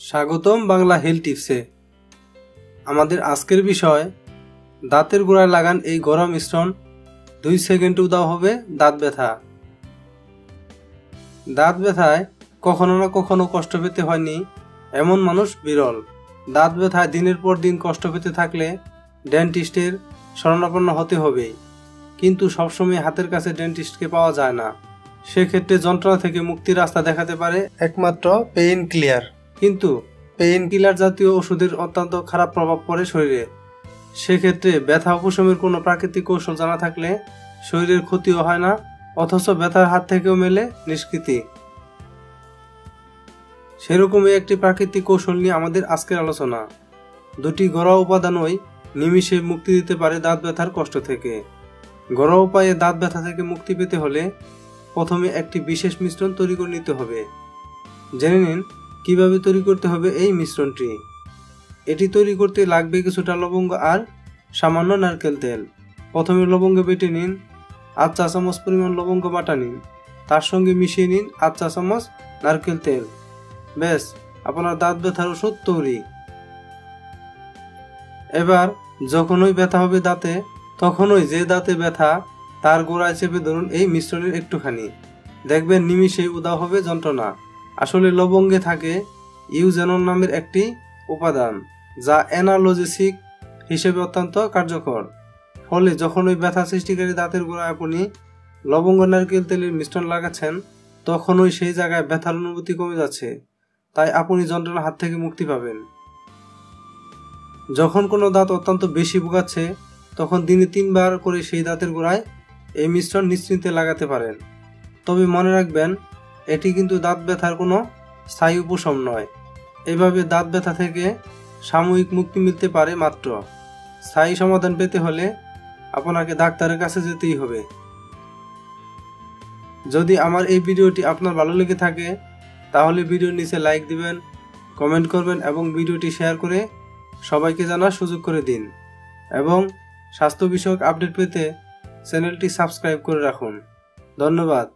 স্বাগতম বাংলা হেলথ টিপসে। আমাদের আজকের বিষয়, দাঁতের গোড়ায় লাগান এই গরম মিশ্রণ, দুই সেকেন্ড উদাও হবে দাঁত ব্যথা। দাঁত ব্যথায় কখনো না কখনো কষ্ট পেতে হয়নি, এমন মানুষ বিরল। দাঁত ব্যথায় দিনের পর দিন কষ্ট পেতে থাকলে ডেন্টিস্টের শরণাপন্ন হতে হবে কিন্তু সবসময় হাতের কাছে ডেন্টিস্টকে পাওয়া যায় না। সেক্ষেত্রে যন্ত্রণা থেকে মুক্তির রাস্তা দেখাতে পারে একমাত্র পেইন ক্লিয়ার কিন্তু পেইন কিলার জাতীয় ওষুধের অত্যন্ত খারাপ প্রভাব পড়ে শরীরে। সেক্ষেত্রে ব্যথা উপশমের কোনো প্রাকৃতিক কৌশল জানা থাকলে শরীরের ক্ষতিও হয় না, অথচ ব্যথার হাত থেকেও মেলে নিষ্কৃতি। সেরকমই একটি প্রাকৃতিক কৌশল নিয়ে আমাদের আজকের আলোচনা। দুটি ঘরোয়া উপাদানই নিমিষে মুক্তি দিতে পারে দাঁত ব্যথার কষ্ট থেকে। ঘরোয়া উপায়ে দাঁত ব্যথা থেকে মুক্তি পেতে হলে প্রথমে একটি বিশেষ মিশ্রণ তৈরি করে নিতে হবে। জেনে নিন কীভাবে তৈরি করতে হবে এই মিশ্রণটি? এটি তৈরি করতে লাগবে কিছুটা লবঙ্গ আর সামান্য নারকেল তেল। প্রথমে লবঙ্গ বেটে নিন, আধ চা চামচ পরিমাণ লবঙ্গ বাটা নিন, তার সঙ্গে মিশিয়ে নিন আধ চা চামচ নারকেল তেল। ব্যাস, আপনার দাঁত ব্যথার ওষুধ তৈরি। এবার, যখনই ব্যথা হবে দাঁতে, তখনই যে দাঁতে ব্যথা, তার গোড়ায় চেপে ধরুন এই মিশ্রণের একটুখানি। দেখবেন নিমিষেই উদা হবে যন্ত্রণা। আসলে লবঙ্গে থাকে ইউজেনন নামের একটি উপাদান, যা অ্যানালজেসিক হিসেবে অত্যন্ত কার্যকর। ফলে যখন ওই ব্যথা সৃষ্টিকারী দাঁতের গোড়ায় আপনি লবঙ্গ নারকেল তেলের মিশ্রণ লাগাচ্ছেন তখনই সেই জায়গায় ব্যথার অনুভূতি কমে যাচ্ছে। তাই আপনি যন্ত্রণার হাত থেকে মুক্তি পাবেন। যখন কোনো দাঁত অত্যন্ত বেশি ভোগাচ্ছে, তখন দিনে তিনবার করে সেই দাঁতের গোড়ায় এই মিশ্রণ নিশ্চিন্তে লাগাতে পারেন। তবে মনে রাখবেন এটি কিন্তু দাঁত ব্যথার কোনো স্থায়ী উপশম নয়। এভাবে দাঁত ব্যথা থেকে সাময়িক মুক্তি মিলতে পারে মাত্র। স্থায়ী সমাধান পেতে হলে আপনাকে ডাক্তারের কাছে যেতেই হবে। যদি আমার এই ভিডিওটি আপনার ভালো লেগে থাকে, তাহলে ভিডিওর নিচে লাইক দিবেন, কমেন্ট করবেন এবং ভিডিওটি শেয়ার করে সবাইকে জানার সুযোগ করে দিন। এবং স্বাস্থ্য বিষয়ক আপডেট পেতে চ্যানেলটি সাবস্ক্রাইব করে রাখুন। ধন্যবাদ।